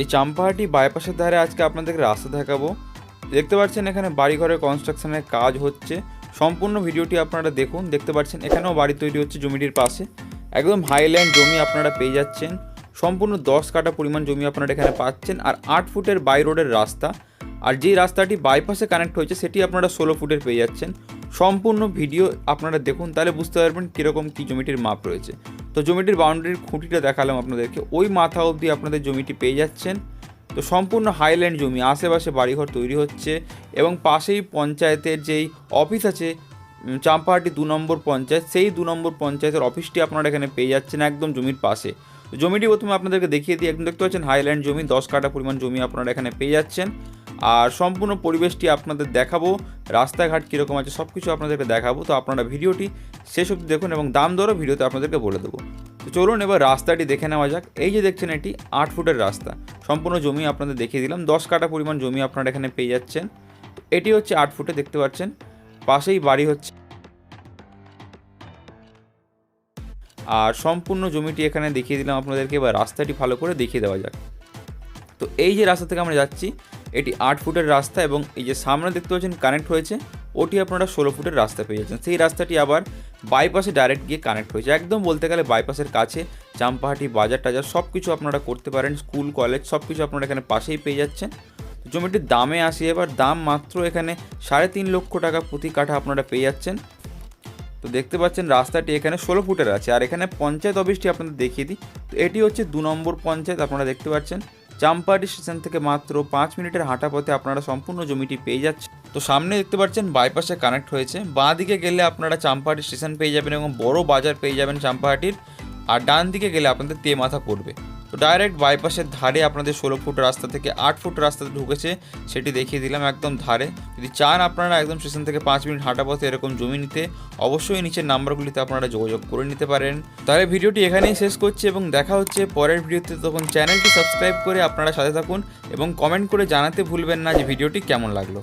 এই চাম্পাহাটি বাইপাসের ধারে আজকে আপনাদেরকে রাস্তা দেখাবো। দেখতে পাচ্ছেন এখানে বাড়িঘরের কনস্ট্রাকশনের কাজ হচ্ছে। সম্পূর্ণ ভিডিওটি আপনারা দেখুন। দেখতে পাচ্ছেন এখানেও বাড়ি তৈরি হচ্ছে জমিটির পাশে। একদম হাইল্যান্ড জমি আপনারা পেয়ে যাচ্ছেন। সম্পূর্ণ দশ কাটা পরিমাণ জমি আপনারা এখানে পাচ্ছেন। আর আট ফুটের বাই রোডের রাস্তা। আর যেই রাস্তাটি বাইপাসে কানেক্ট হয়েছে, সেটি আপনারা ষোলো ফুটের পেয়ে যাচ্ছেন। সম্পূর্ণ ভিডিও আপনারা দেখুন, তাহলে বুঝতে পারবেন কীরকম কী জমিটির মাপ রয়েছে। তো জমিটির বাউন্ডারির খুঁটিটা দেখালাম আপনাদেরকে। ওই মাথা অবধি আপনাদের জমিটি পেয়ে যাচ্ছেন। তো সম্পূর্ণ হাইল্যান্ড জমি, আশেপাশে বাড়িঘর তৈরি হচ্ছে এবং পাশেই পঞ্চায়েতের যেই অফিস আছে চাম্পাহাটি দু নম্বর পঞ্চায়েত, সেই দু নম্বর পঞ্চায়েতের অফিসটি আপনারা এখানে পেয়ে যাচ্ছেন একদম জমির পাশে। জমিটি প্রথমে আপনাদেরকে দেখিয়ে দিই, একদম দেখতে পাচ্ছেন হাইল্যান্ড জমি, দশ কাটা পরিমাণ জমি আপনারা এখানে পেয়ে যাচ্ছেন। আর সম্পূর্ণ পরিবেশটি আপনাদের দেখাবো, রাস্তাঘাট কীরকম আছে সব কিছু আপনাদেরকে দেখাবো, তো আপনারা ভিডিওটি শেষ অবধি দেখুন এবং দাম দরও ভিডিওতে আপনাদেরকে বলে দেবো। তো চলুন এবার রাস্তাটি দেখে নেওয়া যাক। এই যে দেখছেন এটি আট ফুটের রাস্তা। সম্পূর্ণ জমি আপনাদের দেখিয়ে দিলাম। দশ কাটা পরিমাণ জমি আপনারা এখানে পেয়ে যাচ্ছেন। এটি হচ্ছে আট ফুটে দেখতে পাচ্ছেন। পাশেই বাড়ি হচ্ছে। আর সম্পূর্ণ জমিটি এখানে দেখিয়ে দিলাম আপনাদেরকে। এবার রাস্তাটি ভালো করে দেখিয়ে দেওয়া যাক। তো এই যে রাস্তা থেকে আমরা যাচ্ছি এটি আট ফুটের রাস্তা এবং এই যে সামনে দেখতে পাচ্ছেন কানেক্ট হয়েছে, ওটি আপনারা ষোলো ফুটের রাস্তা পেয়ে যাচ্ছেন। সেই রাস্তাটি আবার বাইপাসে ডাইরেক্ট গিয়ে কানেক্ট হয়েছে। একদম বলতে গেলে বাইপাসের কাছে চাম্পাহাটি, বাজার টাজার সব কিছু আপনারা করতে পারেন, স্কুল কলেজ সব কিছু আপনারা এখানে পাশেই পেয়ে যাচ্ছেন। জমিটির দামে আসি, এবার দাম মাত্র এখানে সাড়ে তিন লক্ষ টাকা প্রতি কাঠা আপনারা পেয়ে যাচ্ছেন। তো দেখতে পাচ্ছেন রাস্তাটি এখানে ষোলো ফুটের আছে। আর এখানে পঞ্চায়েত অফিসটি আপনাদের দেখিয়ে দিই। তো এটি হচ্ছে দু নম্বর পঞ্চায়েত, আপনারা দেখতে পাচ্ছেন। চাম্পাহাটি স্টেশন থেকে মাত্র পাঁচ মিনিটের হাঁটা পথে আপনারা সম্পূর্ণ জমিটি পেয়ে যাচ্ছেন। তো সামনে দেখতে পাচ্ছেন, বাইপাসে কানেক্ট হয়েছে। বাঁ দিকে গেলে আপনারা চাম্পাহাটি স্টেশন পেয়ে যাবেন এবং বড় বাজার পেয়ে যাবেন চাম্পাহাটির। আর ডান দিকে গেলে আপনাদের তে মাথা পড়বে। তো ডাইরেক্ট বাইপাসের ধারে আপনাদের ষোলো ফুট রাস্তা থেকে আট ফুট রাস্তাতে ঢুকেছে, সেটি দেখিয়ে দিলাম একদম ধারে। যদি চান আপনারা একদম স্টেশন থেকে পাঁচ মিনিট হাঁটা পথে এরকম জমি নিতে, অবশ্যই নিচের নাম্বারগুলিতে আপনারা যোগাযোগ করে নিতে পারেন। তাহলে ভিডিওটি এখানেই শেষ করছি এবং দেখা হচ্ছে পরের ভিডিওতে। তখন চ্যানেলটি সাবস্ক্রাইব করে আপনারা সাথে থাকুন এবং কমেন্ট করে জানাতে ভুলবেন না যে ভিডিওটি কেমন লাগল।